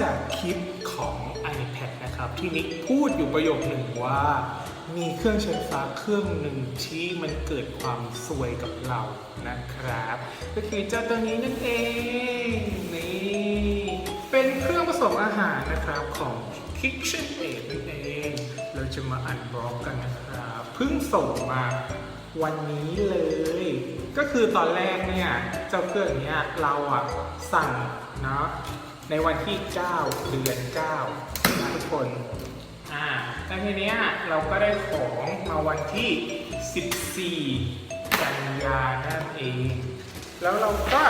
จากคลิปของ iPad นะครับ ที่นิกพูดอยู่ประโยคหนึ่งว่า มีเครื่องใช้ไฟฟ้าเครื่องหนึ่งที่มันเกิดความซวยกับเรานะครับ ก็คือเจ้าตัวนี้นั่นเองนี่เป็นเครื่องผสมอาหารนะครับของ KitchenAid นั่นเองเราจะมาอันบล็อกกันนะครับเพิ่งส่งมาวันนี้เลย ก็คือตอนแรกเนี่ย เจ้าเครื่องเนี้ยเราอะสั่งเนาะ ในวันที่ 9 เดือน9นะทุกคนอ่าแล้วทีเนี้ยเราก็ได้ของมาวันที่ 14 กันยานั่นเอง แล้วเราก็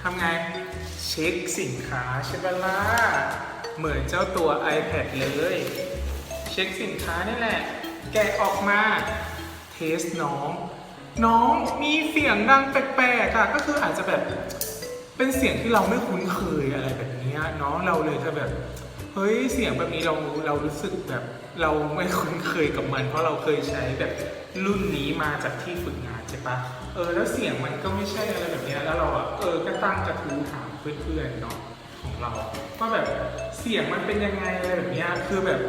ทำไงเช็คสินค้าใช่ปะล่ะเหมือนเจ้าตัว iPad เลย เช็คสินค้านี่แหละ แกะออกมาเทสน้อง น้องมีเสียงดังแปลกๆอะก็คืออาจจะแบบ เป็นเสียงที่เราไม่คุ้นเคยอะไรแบบนี้เนาะเราเลยจะแบบเฮ้ยเสียงแบบนี้เราเรารู้สึกแบบ เราไม่คุ้นเคยกับมัน เพราะเราเคยใช้แบบรุ่นนี้มาจากที่ฝึกงานใช่ปะเออแล้วเสียงมันก็ไม่ใช่อะไรแบบนี้แล้วเราอะเออก็ตั้งกระทู้ถามเพื่อนๆเนาะของเราว่าแบบเสียงมันเป็นยังไงอะไรแบบนี้คือแบบ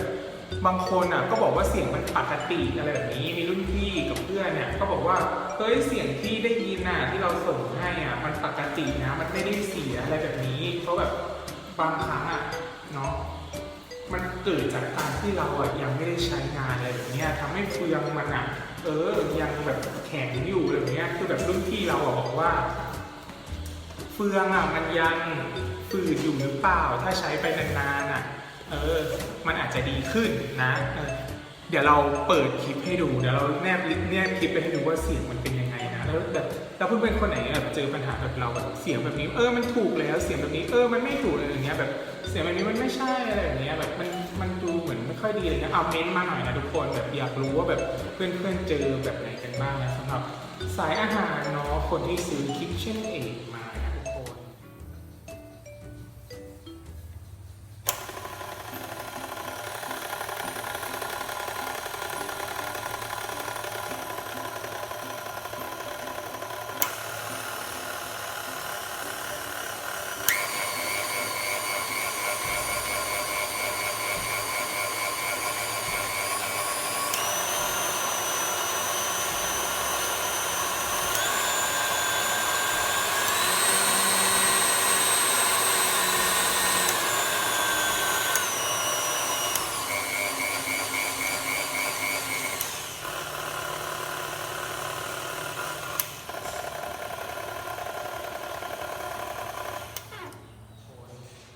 บางคนอะก็บอกว่าเสียงมันปกติอะไรแบบนี้มีรุ่นพี่กับเพื่อนเนี่ยก็บอกว่า เฮ้ยเสียงที่ได้ยินน่ะที่เราส่งให้อะมันปกตินะ มันไม่ได้เสียอะไรแบบนี้ เพราะแบบบางครั้งอะเนาะมันเกิดจากการที่เราอะยังไม่ได้ใช้งานอะไรแบบนี้ยทำให้เฟืองมันอะเออยังแบบแข็งอยู่อะไรแบบนี้คือแบบรุ่นพี่เราอะบอกว่า เฟืองอะมันยังฝืดอยู่หรือเปล่า ถ้าใช้ไปนานๆอะเออมันอาจจะดีขึ้นนะ เดี๋ยวเราเปิดคลิปให้ดูเดี๋ยวเราแนบแนบคลิปไปให้ดูว่าเสียงมันเป็นยังไงนะแล้วแบบแล้วเพื่อนๆคนไหนแบบเจอปัญหาแบบเราแบบเสียงแบบนี้เออมันถูกแล้วเสียงแบบนี้เออมันไม่ถูกอะไรอย่างเงี้ยแบบเสียงแบบนี้มันไม่ใช่อะไรอย่างเงี้ยแบบมันมันดูเหมือนไม่ค่อยดีอะไรเงี้ยเอาเม้นมาหน่อยนะทุกคนแบบอยากรู้ว่าแบบเพื่อนๆเจอแบบไหนกันบ้างนะสำหรับสายอาหารเนาะคนที่ซื้อ KitchenAid มานะทุกคน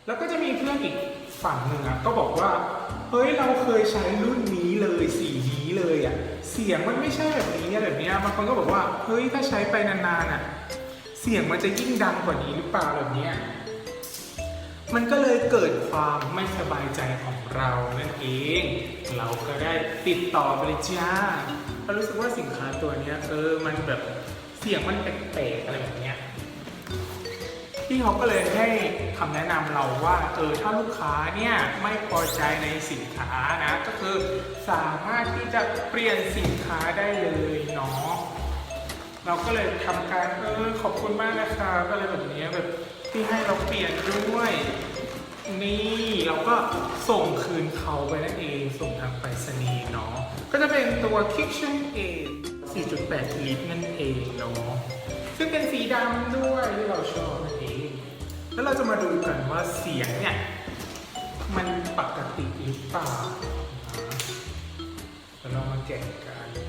แล้วก็จะมีเพื่อนอีก ฝั่งหนึ่งอะก็บอกว่า เฮ้ยเราเคยใช้รุ่นนี้เลยสีนี้เลยอะเสียงมันไม่ใช่แบบนี้แบบนี้บางคนก็บอกว่าเฮ้ยถ้าใช้ไปนานๆอะเสียงมันจะยิ่งดังกว่านี้หรือเปล่าแบบนี้มันก็เลยเกิดความไม่สบายใจของเรานั่นเอง เราก็ได้ติดต่อไปเลยจ้าเรารู้สึกว่าสินค้าตัวนี้เออมันแบบเสียงมันแปลกๆอะไรแบบเนี้ย พี่เขาก็เลยให้คำแนะนำเราว่าเออถ้าลูกค้าเนี่ยไม่พอใจในสินค้านะก็คือสามารถที่จะเปลี่ยนสินค้าได้เลยเนาะเราก็เลยทำการเออขอบคุณมากนะคะก็เลยแบบนี้แบบที่ให้เราเปลี่ยนด้วย นี่เราก็ส่งคืนเขาไปนั่นเองส่งทางไปรษณีย์เนาะก็จะเป็นตัว KitchenAid 4.8 ลิตรนั่นเองเนาะซึ่งเป็นสีดำด้วยที่เราชอบ แล้วเราจะมาดูกันว่าเสียงเนี่ย มันปกติหรือเปล่านะแล้วเรามาแกะกันนี่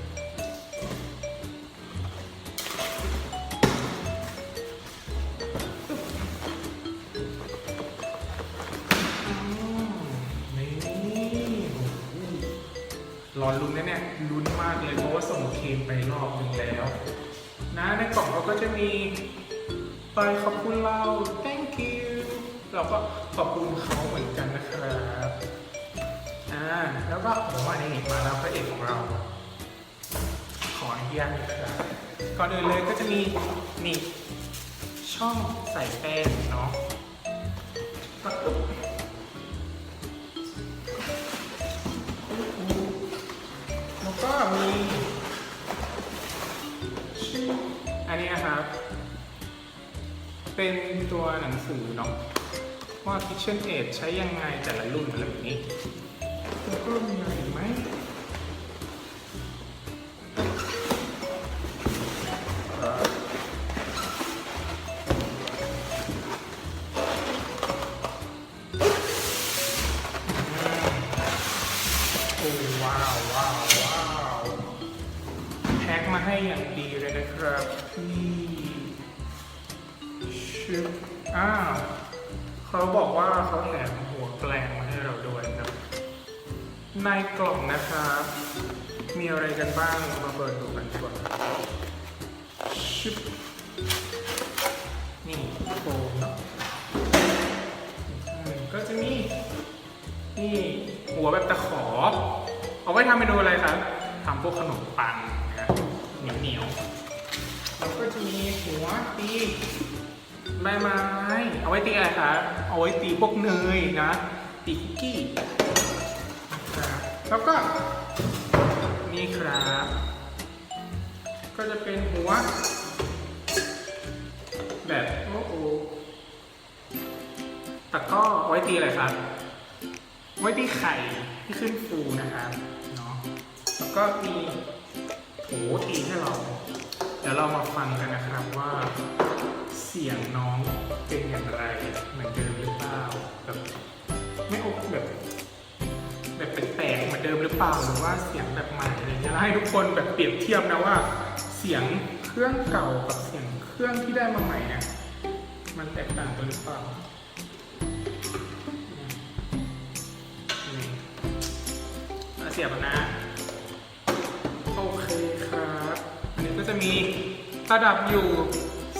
โอ้โหรอลุ้นนะเนี่ยลุ้นมากเลยเพราะว่าส่งเคมไปรอบหนึ่งแล้ว นะในกล่องเขาก็จะมีไปขอบคุณเรา thank เราก็ขอบคุณเขาเหมือนกันนะครับอ่าแล้วก็ผมว่านี่มาแล้วพระเอกของเรา ขออนุญาตนะครับก่อนอื่นเลยก็จะมีนี่ช่องใส่แป้งเนาะแล้วก็มีออันนี้นะครับ เป็นตัวหนังสือเนาะ ว่า KitchenAid ใช้ยังไงแต่ละรุ่นอะไรแบบนี้แล้วก็มีอะไรอีกไหมโอ้ว้าวว้าวว้าวแพ็คมาให้อย่างดีเลยนะครับนี่ชิบอ้าว เขาบอกว่าเขาแถมหัวแปลงมาให้เราด้วยครับ ในกล่องนะครับ มีอะไรกันบ้างมาเปิดดูกันดีกว่าชิบนี่โฟมเนาะอืมก็จะมีนี่หัวแบบตะขอ เอาไว้ทำเมนูอะไรครับทำพวกขนมปังนะเหนียวเหนียวๆแล้วก็จะมีหัวตี ใบไม้ เอาไว้ตีอะไรครับเอาไว้ตีพวกเนยนะ ตีคุกกี้นะครับแล้วก็นี่ครับ ก็จะเป็นหัว แบบโอ้โหตะก้อไว้ตีอะไรครับ ไว้ที่ไข่ที่ขึ้นฟูนะครับเนาะ แล้วก็มีโถตีให้เรา เดี๋ยวเรามาฟังกันนะครับว่า เสียงน้องเป็นอย่างไรเหมือนเดิมหรือเปล่าแบบไม่โอเแบบแบบแปลกๆเหมือนเดิมหรือเปล่าหรือว่าเสียงแบบใหม่อะไรเงี้ยให้ทุกคนแบบเปรียบเทียบนะว่า เสียงเครื่องเก่ากับเสียงเครื่องที่ได้มาใหม่เนี่ยมันแตกต่างกันหรือเปล่านี่อะเสียบนะโอเคครับ อันนี้ก็จะมีระดับอยู่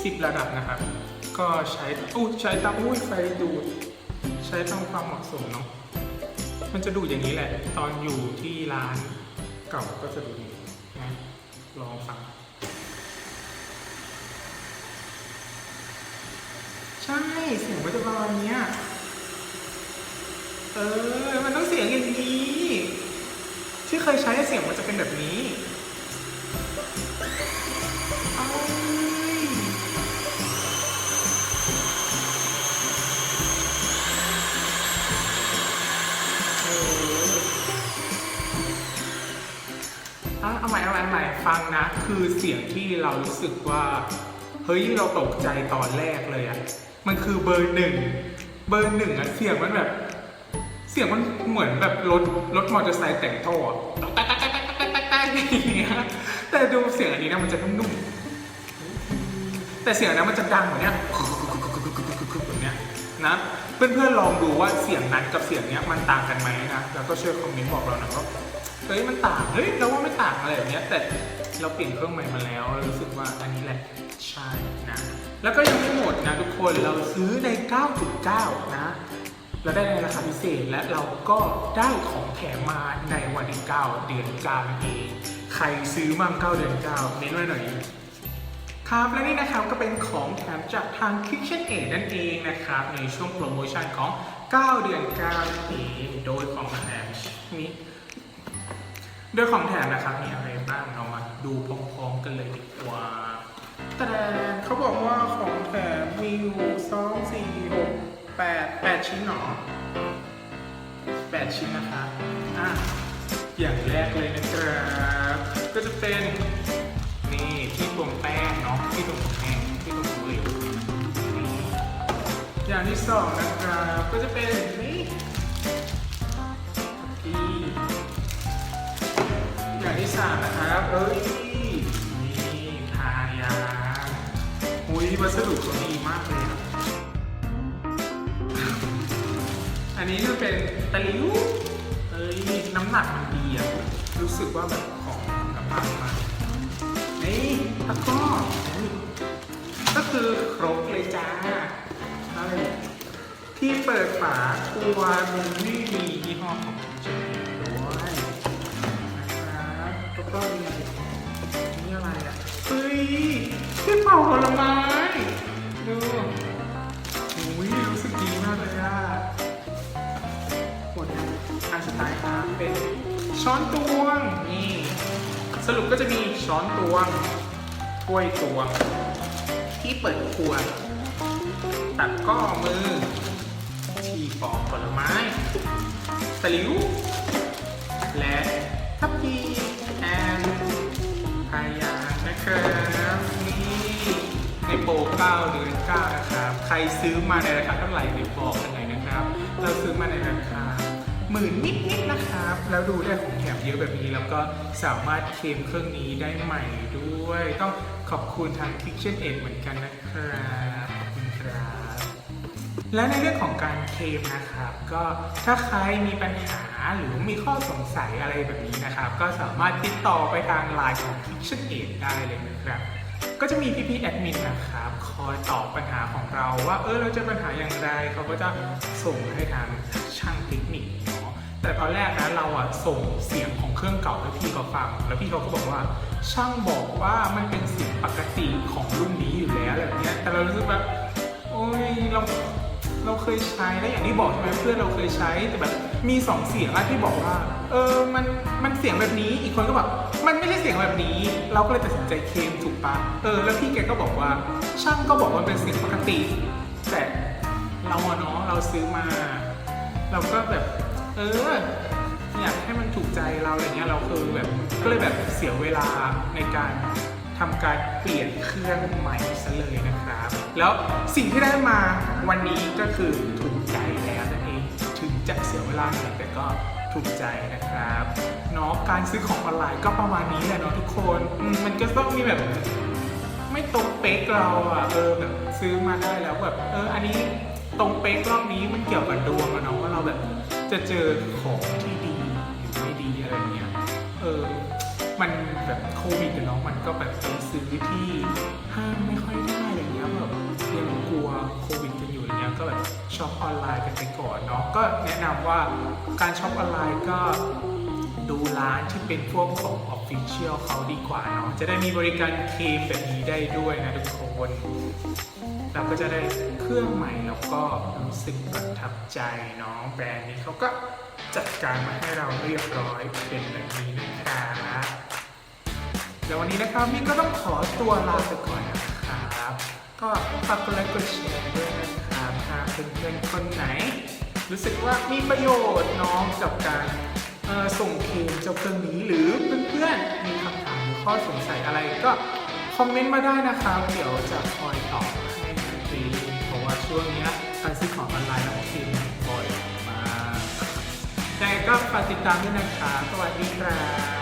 10 ระดับนะครับ ก็ใช้อู้ใช้ตามอุ้ยไฟดูดใช้ตามความเหมาะสมเนาะมันจะดูดอย่างนี้แหละ ตอนอยู่ที่ร้านเก่าก็จะดูอย่างนี้นะลองฟังใช่เสียงมันจะประมาณเนี้ยเออ มันต้องเสียงอย่างนี้ ที่เคยใช้เสียงมันจะเป็นแบบนี้ เอาใหม่เอาใหม่ฟังนะ คือเสียงที่เรารู้สึกว่า เฮ้ยเราตกใจตอนแรกเลยอะมันคือเบอร์หนึ่งเบอร์หนึ่งอะเสียงมันแบบ เสียงมันเหมือนแบบรถรถมอเตอร์ไซค์แต่งท่อแต๊กแต๊กแต๊กแต๊กแต๊กแต๊กอย่างเงี้ยแต่ดูเสียงอันนี้นะมันจะนุ่มๆแต่เสียงนั้นมันจะดังกว่าเนี้ยแบบเนี้ยนะเพื่อนๆลองดูว่าเสียงนั้นกับเสียงเนี้ยมันต่างกันไหมนะแล้วก็ช่วยคอมเมนต์บอกเราหนะว่าเฮ้ยมันต่าง เฮ้ยเราว่าไม่ต่างอะไรแบบเนี้ยแต่ เราเปลี่ยนเครื่องใหม่มาแล้วเรารู้สึกว่าอันนี้แหละใช่นะ แล้วก็ยังไม่หมดนะทุกคนเราซื้อใน 9.9 นะเราได้ในราคาพิเศษและเราก็ได้ของแถมมาในวันที่9เดือน9นั่นเองใครซื้อมั่ง9เดือน9เน้นไว้หน่อยครับและนี่นะครับก็เป็นของแถมจากทาง KitchenAid นั่นเองนะครับในช่วงโปรโมชั่นของ 9 เดือน9นั่นเองโดยของแถมนี้โดยของแถมนะครับมีอะไรบ้างเรามา ดูพร้อมๆกันเลยดีกว่า แต่เขาบอกว่าของแถมมีอยู่สองสี่หกแปดแปดชิ้นหนอแปดชิ้นนะคะอะอย่างแรกเลยนะครับก็จะเป็นนี่ที่ตวงแป้งเนาะที่ตวงแป้งที่ตวงบุหรี่นี่อย่างที่สองนะครับก็จะเป็นนี่ สามนะครับเอ้ยนี่ทายาอุ้ยวัสดุเขาดีมากเลยอะอันนี้จะเป็นตะลิวเอ้ยน้ำหนักมันดีอะรู้สึกว่าแบบของกระปังมากนี่ตะกร้อก็คือครบเลยจ้าใช่ที่เปิดฝาตัวมันไม่มียี่ห้อของ ก็มีอะไรนี่อะไรอะเฮ้ยที่เป่าผลไม้ดูอุ้ยรู้สึกดีมากเลยอะหมดยังอันสุดท้ายครับเป็นช้อนตวงนี่ สรุปก็จะมีช้อนตวงถ้วยตวง ที่เปิดขวดตัดก้อมือที่ปอกผลไม้ตะลิวและทัพพี นะครับนี่ในโปร9เดือน9นะครับ ใครซื้อมาในราคาเท่าไหร่ในบอกกันหน่อยนะครับ เราซื้อมาในราคาหมื่นนิดๆนะครับ แล้วดูได้ของแถมเยอะแบบนี้แล้วก็สามารถเคลมเครื่องนี้ได้ใหม่ด้วย ต้องขอบคุณทาง KitchenAid เหมือนกันนะครับ และในเรื่องของการเคลมนะครับ ก็ถ้าใครมีปัญหาหรือมีข้อสงสัยอะไรแบบนี้นะครับ ก็สามารถติดต่อไปทางไลน์ของ KitchenAid ได้เลยนะครับ ก็จะมีพี่ๆแอดมินนะครับ คอยตอบปัญหาของเราว่า เออเราเจะปัญหาอย่างไร เขาก็จะส่งให้ทางช่างเทคนิคเนาะแต่ตอนแรกนะเราอะส่งเสียงของเครื่องเก่าให้พี่เขาฟัง แล้วพี่เขาก็บอกว่า ช่างบอกว่ามันเป็นเสียงปกติของรุ่นนี้อยู่แล้วอะไรแบบเนี้ยแต่เรารู้สึกแบบโอ้ยเรา เราเคยใช้แล้วอย่างที่บอกใช่ไหมเพื่อนเราเคยใช้แต่แบบมีสองเสียงอะที่บอกว่า เออมันมันเสียงแบบนี้อีกคนก็บอกมันไม่ใช่เสียงแบบนี้ เราก็เลยตัดสินใจเคมถูกปะเออ แล้วพี่แกก็บอกว่า ช่างก็บอกว่าเป็นเสียงปกติ แต่เราอะเนาะเราซื้อมา เราก็แบบ เอออยากให้มันถูกใจเราอะไรเงี้ยเราคือแบบก็เลยแบบเสียเวลาในการ ทำการเปลี่ยนเครื่องใหม่ซะเลยนะครับ แล้วสิ่งที่ได้มาวันนี้ก็คือถูกใจแล้วนั่นเองถึงจะเสียเวลาหน่อยแต่ก็ถูกใจนะครับเนาะการซื้อของออนไลน์ก็ประมาณนี้แหละเนาะทุกคนมมันก็ต้องมีแบบไม่ตรงเป๊กเราอะเออแบบซื้อมาได้แล้วแบบเอออันนี้ตรงเป๊กรอบนี้มันเกี่ยวกับดวงอะเนาะว่าเราแบบจะเจอของที่ดีหรือไม่ดีอะไรเงี้ยเออ มันแบบโควิดเนาะมันก็แบบไปซื้อที่ห้างไม่ค่อยได้อะไรเงี้ยแบบยังกลัวโควิดกันอยู่อะไรเงี้ยก็แบบช็อปออนไลน์กันไปก่อนเนาะก็แนะนำว่าการช็อปออนไลน์ก็ดูร้านที่เป็นพวกของ Official เขาดีกว่าเนาะจะได้มีบริการเคมแบบนี้ได้ด้วยนะทุกคน เราก็จะได้เครื่องใหม่แล้วก็รู้สึกประทับใจเนาะแบรนด์นี้เขาก็จัดการมาให้เราเรียบร้อยเป็นแบบนี้นะครับแล้ววันนี้นะครับมี่ก็ต้องขอตัวลาไปก่อนนะครับ ก็ฝากกดไลค์กดแชร์ด้วยนะครับถ้าเพื่อนๆคนไหน รู้สึกว่ามีประโยชน์น้องกับการส่งเคลมเจ้าเครื่องนี้หรือเพื่อนๆมีคำถามหรือข้อสงสัยอะไรก็คอมเมนต์มาได้นะครับ เดี๋ยวจะคอยตอบ ช่วงนี้การซื้อของออนไลน์แล้วเคลมบ่อยมากแต่ก็ฝากติดตามด้วยนะคะสวัสดีครับ